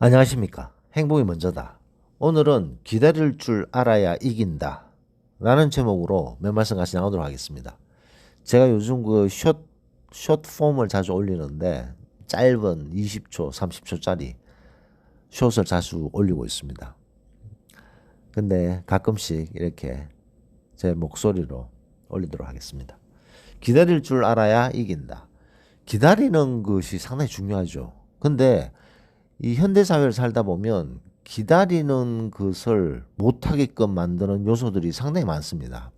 안녕하십니까. 행복이 먼저다. 오늘은 기다릴 줄 알아야 이긴다. 라는 제목으로 몇 말씀 같이 나누도록 하겠습니다. 제가 요즘 그 숏, 숏폼을 자주 올리는데 짧은 20초, 30초짜리 숏을 자주 올리고 있습니다. 근데 가끔씩 이렇게 제 목소리로 올리도록 하겠습니다. 기다릴 줄 알아야 이긴다. 기다리는 것이 상당히 중요하죠. 근데 이 현대 사회를 살다 보면 기다리는 것을 못하게끔 만드는 요소들이 상당히 많습니다.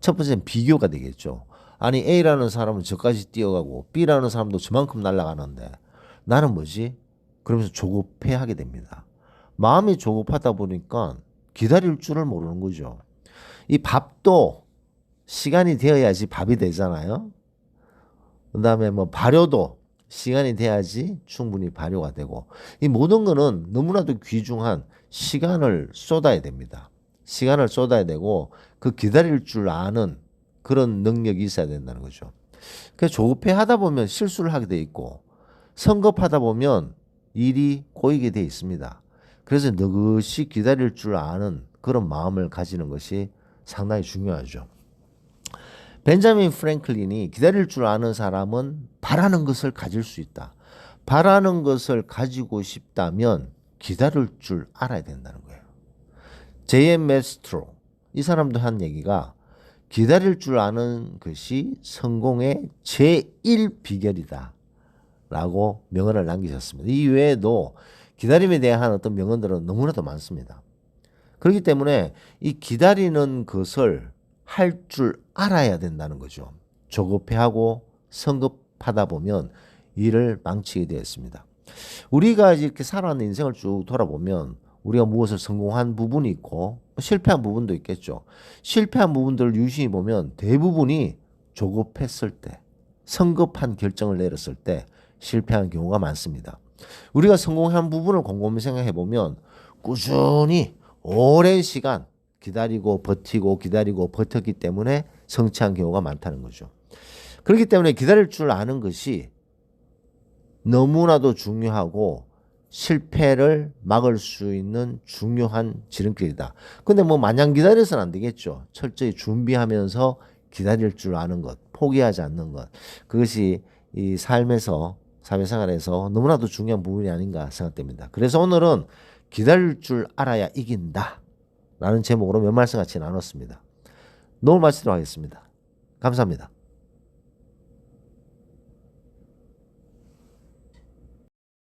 첫 번째는 비교가 되겠죠. 아니 A라는 사람은 저까지 뛰어가고 B라는 사람도 저만큼 날아가는데 나는 뭐지? 그러면서 조급해하게 됩니다. 마음이 조급하다 보니까 기다릴 줄을 모르는 거죠. 이 밥도 시간이 되어야지 밥이 되잖아요. 그 다음에 뭐 발효도 시간이 돼야지 충분히 발효가 되고 이 모든 거는 너무나도 귀중한 시간을 쏟아야 됩니다. 시간을 쏟아야 되고 그 기다릴 줄 아는 그런 능력이 있어야 된다는 거죠. 그래서 조급해 하다 보면 실수를 하게 돼 있고 성급하다 보면 일이 꼬이게 돼 있습니다. 그래서 느긋이 기다릴 줄 아는 그런 마음을 가지는 것이 상당히 중요하죠. 벤자민 프랭클린이 기다릴 줄 아는 사람은 바라는 것을 가질 수 있다. 바라는 것을 가지고 싶다면 기다릴 줄 알아야 된다는 거예요. 제이엠 메스트로 이 사람도 한 얘기가 기다릴 줄 아는 것이 성공의 제1 비결이다. 라고 명언을 남기셨습니다. 이 외에도 기다림에 대한 어떤 명언들은 너무나도 많습니다. 그렇기 때문에 이 기다리는 것을 할 줄 알아야 된다는 거죠. 조급해하고 성급 하다 보면 일을 망치게 되었습니다. 우리가 이렇게 살아왔는 인생을 쭉 돌아보면 우리가 무엇을 성공한 부분이 있고 실패한 부분도 있겠죠. 실패한 부분들을 유심히 보면 대부분이 조급했을 때, 성급한 결정을 내렸을 때 실패한 경우가 많습니다. 우리가 성공한 부분을 곰곰이 생각해 보면 꾸준히 오랜 시간 기다리고 버티고 기다리고 버텼기 때문에 성취한 경우가 많다는 거죠. 그렇기 때문에 기다릴 줄 아는 것이 너무나도 중요하고 실패를 막을 수 있는 중요한 지름길이다. 근데 뭐 마냥 기다려서는 안 되겠죠. 철저히 준비하면서 기다릴 줄 아는 것, 포기하지 않는 것. 그것이 이 삶에서 사회생활에서 너무나도 중요한 부분이 아닌가 생각됩니다. 그래서 오늘은 기다릴 줄 알아야 이긴다. 라는 제목으로 몇 말씀 같이 나눴습니다. 노을 마치도록 하겠습니다. 감사합니다.